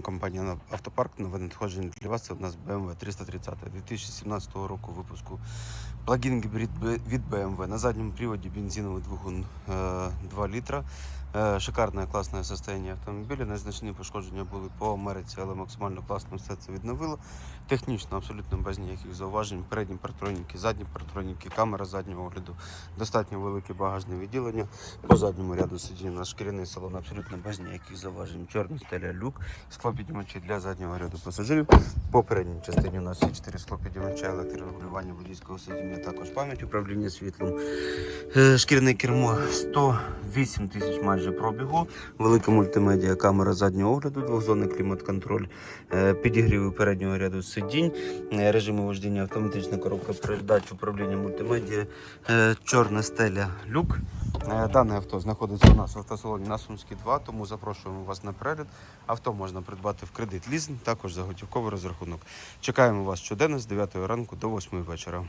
Компанія Автопарк нове надходження для вас. Це у нас BMW 330 2017 року випуску. Плагін гібрид від BMW. На задньому приводі бензиновий двигун е, 2 літра. Е, Шикарне класне состояние автомобіля. Незначні пошкодження були по Америці, але максимально класно все це відновило. Технічно абсолютно без ніяких зауважень. Передні партроніки, задні партроніки, камера заднього огляду, достатньо велике багажне відділення. По задньому ряду сидінь у нас шкіряний салон абсолютно без ніяких зауважень. Чорний стеля люк, склопіднімачі для заднього ряду пасажирів. По передній частині у нас всі чотири склопіднімача, електрорегулювання водійського сидіння, також пам'ять управління світлом. Е, Шкіряне кермо 108 тисяч майже пробігу. Велика мультимедіа, камера заднього огляду, двохзонний клімат-контроль, е, підігріви переднього ряду сидінь, е, режими вождіння, автоматична коробка передач, управління мультимедіа, чорна стеля, люк. Дане авто знаходиться у нас в автосалоні на Сумській 2, тому запрошуємо вас на перегляд. Авто можна придбати в кредит лізинг, також за готівковий розрахунок. Чекаємо вас щоденно з 9 ранку до 8 вечора.